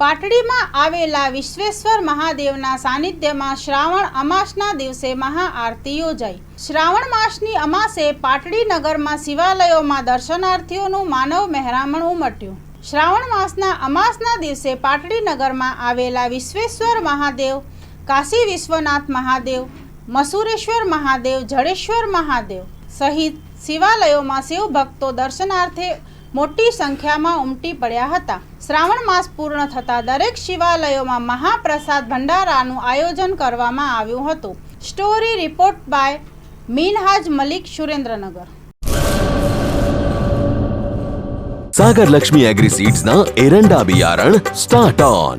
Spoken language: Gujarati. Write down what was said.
પાટડીમાં આવેલા વિશ્વેશ્વર મહાદેવના સાનિધ્યમાં શ્રાવણ અમાસના દિવસે મહાઆરતી યોજાઈ. શ્રાવણ માસની અમાસે પાટડી નગરમાં શિવાલયોમાં દર્શનાર્થીઓનું માનવ મહેરામણ ઉમટ્યું. શ્રાવણ માસના અમાસના દિવસે પાટડી નગરમાં આવેલા વિશ્વેશ્વર મહાદેવ, કાશી વિશ્વનાથ મહાદેવ, મસુરેશ્વર મહાદેવ, જડેશ્વર મહાદેવ સહિત શિવાલયોમાં શિવ ભક્તો દર્શનાર્થે મોટી સંખ્યામાં ઉમટી પડ્યા હતા. શ્રાવણ માસ પૂર્ણ થતા દરેક શિવાલયોમાં મહાપ્રસાદ ભંડારાનું આયોજન કરવામાં આવ્યું હતું. Story report by Minhaj Malik Surendranagar. Sagar Lakshmi agri સીડ્સના એરંડા બિયારણ સ્ટાર્ટ ઓન.